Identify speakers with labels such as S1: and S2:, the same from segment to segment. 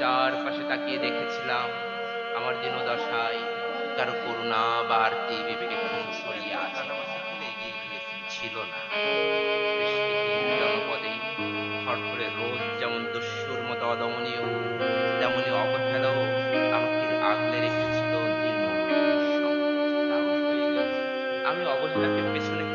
S1: চার পাশে তাকিয়ে দেখেছিলাম আমার দীনদশায় কারও করুণা বা আরতি বিবেকে কোন সরিয়ে আছে। ছিল না। রোদ যেমন দস্যুর মতো অদমনীয়, তেমনি অবহেলাও আমি অবহেলাকে পেছনে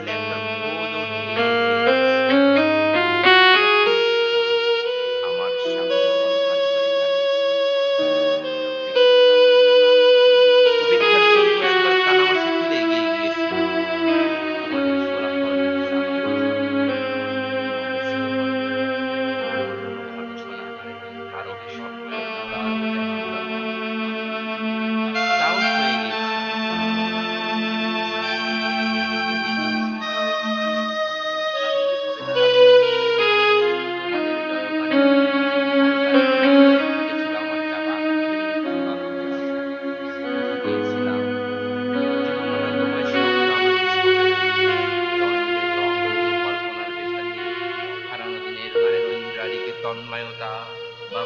S1: kita, Bapak,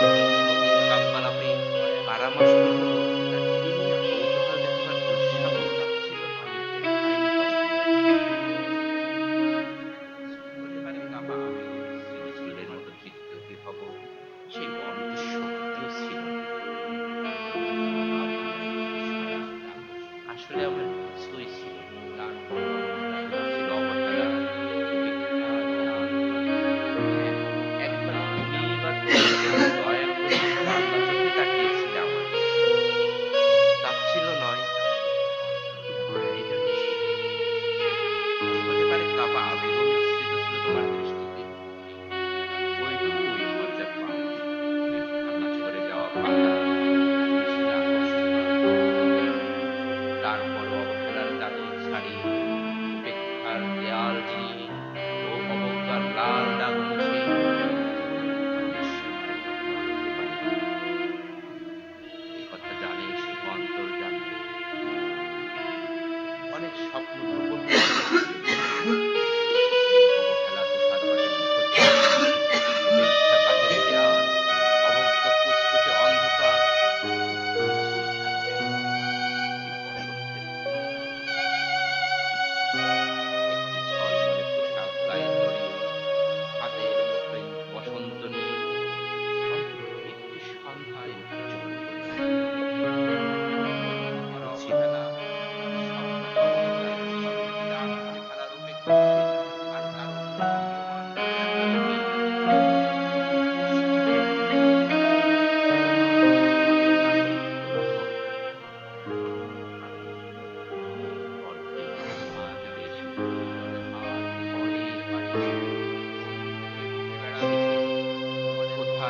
S1: Amin, Ungkapan Amin, para mas দারুণ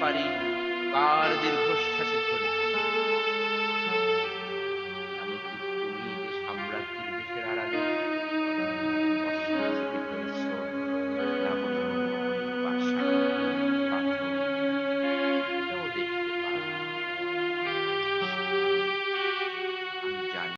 S1: পারি কার দীর্ঘশ্বাসে ধরে।